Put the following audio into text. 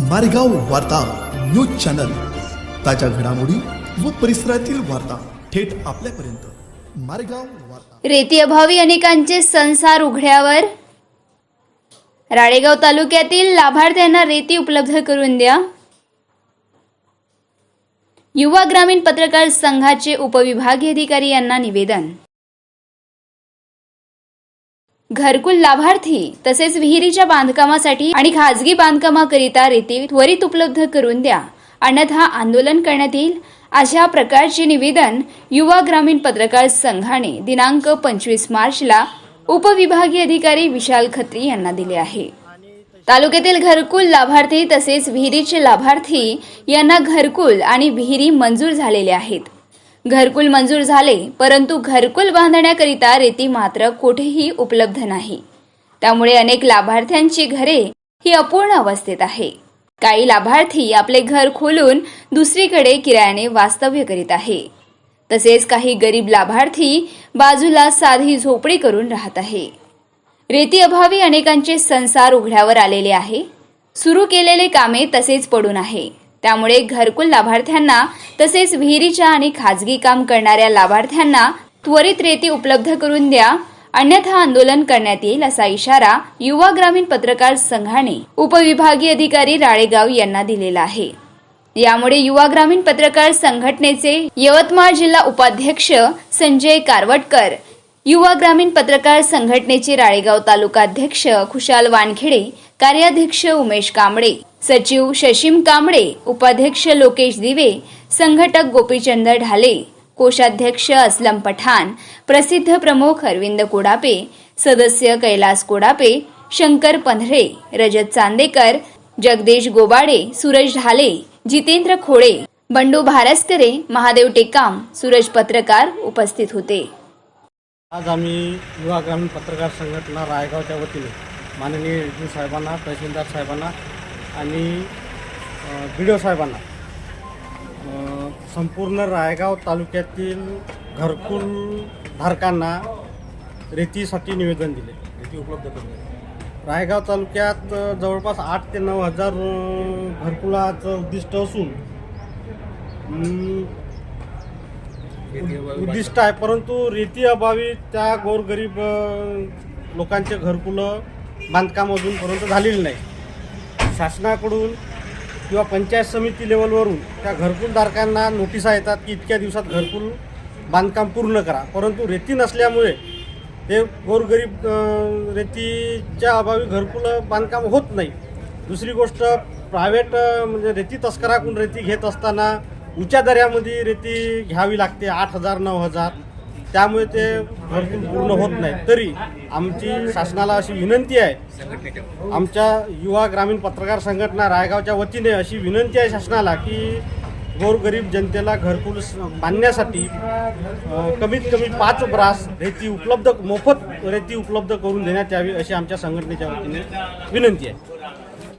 मारेगाव वार्ता news channel. ताज्या घडामोडी व परिसरातील वार्ता थेट आपल्यापर्यंत. मारेगाव वार्ता. रेती अभावी अनेकांचे संसार उघड्यावर. राळेगाव तालुक्यातील लाभार्थ्यांना रेती उपलब्ध करून द्या. युवा ग्रामीण पत्रकार संघाचे उपविभागीय अधिकारी यांना निवेदन. घरकुल लाभार्थी तसेच विहिरीच्या बांधकामासाठी आणि खाजगी बांधकामाकरिता रेती त्वरित उपलब्ध करून द्या. अन्यथा आंदोलन करण्यात येईल. अशा प्रकारचे निवेदन युवा ग्रामीण पत्रकार संघाने दिनांक पंचवीस मार्चला उपविभागीय अधिकारी विशाल खत्री यांना दिले आहे. तालुक्यातील घरकुल लाभार्थी तसेच विहिरीचे लाभार्थी यांना घरकुल आणि विहिरी मंजूर झालेले आहेत. घरकुल मंजूर झाले परंतु घरकुल बांधण्याकरिता रेती मात्र कुठेही उपलब्ध नाही. त्यामुळे अनेक लाभार्थ्यांची घरे ही अपूर्ण अवस्थेत आहे. काही लाभार्थी आपले घर खोलून दुसरीकडे किरायाने वास्तव्य करीत आहे. तसेच काही गरीब लाभार्थी बाजूला साधी झोपडी करून राहत आहे. रेती अभावी अनेकांचे संसार उघड्यावर आलेले आहे. सुरू केलेले कामे तसेच पडून आहे. त्यामुळे घरकुल लाभार्थ्यांना तसेच विहिरीच्या आणि खाजगी काम करणाऱ्या लाभार्थ्यांना त्वरित रेती उपलब्ध करून द्या. अन्यथा आंदोलन करण्यात येईल असा इशारा युवा ग्रामीण पत्रकार संघाने उपविभागीय अधिकारी राळेगाव यांना दिलेला आहे. यामुळे युवा ग्रामीण पत्रकार संघटनेचे यवतमाळ जिल्हा उपाध्यक्ष संजय कारवटकर युवा ग्रामीण पत्रकार संघटनेचे राळेगाव तालुका अध्यक्ष खुशाल वानखेडे कार्याध्यक्ष उमेश कांबळे सचिव शशिम कांबळे उपाध्यक्ष लोकेश दिवे संघटक गोपीचंद ढाले कोषाध्यक्ष असलम पठाण प्रसिद्ध प्रमुख अरविंद कोडापे सदस्य कैलास कोडापे शंकर पंधरे रजत चांदेकर जगदेश गोबाडे सूरज ढाले जितेंद्र खोळे बंडू भारस्करे महादेव टेकाम सूरज पत्रकार उपस्थित होते. आज आम्ही युवा ग्रामीण पत्रकार संघटना रायगावच्या वतीने माननीय साहेबांना तहसीलदार साहेबांना आणि बी डी ओ साहेबांना संपूर्ण रायगाव तालुक्यातील घरकुल धारकांना रेतीसाठी निवेदन दिले. रेती उपलब्ध करून. रायगाव तालुक्यात जवळपास आठ ते नऊ हजार घरकुलाचं उद्दिष्ट असून उद्दिष्ट आहे परंतु रेती अभावी त्या गोरगरीब लोकांचे घरकुलं बांधकाम अजूनपर्यंत झालेले नाही. शासनाकडून किंवा पंचायत समिती लेवलवरून त्या घरकुलधारकांना नोटिसा येतात की इतक्या दिवसात घरकुल बांधकाम पूर्ण करा. परंतु रेती नसल्यामुळे ते गोरगरीब रेतीच्या अभावी घरकुल बांधकाम होत नाही. दुसरी गोष्ट प्रायव्हेट म्हणजे रेती तस्कराकडून रेती घेत असताना उच्या दर्यामध्ये रेती घ्यावी लागते आठ हजार नऊ हजार. त्यामुळे ते घरकुल पूर्ण होत नाही. तरी आमची शासनाला अशी विनंती आहे. आमच्या युवा ग्रामीण पत्रकार संघटना रायगावच्या वतीने अशी विनंती आहे शासनाला की गोरगरीब जनतेला घरकुल बांधण्यासाठी कमीत कमी पाच ब्रास रेती उपलब्ध मोफत रेती उपलब्ध करून देण्यात यावी अशी आमच्या संघटनेच्या वतीने विनंती आहे.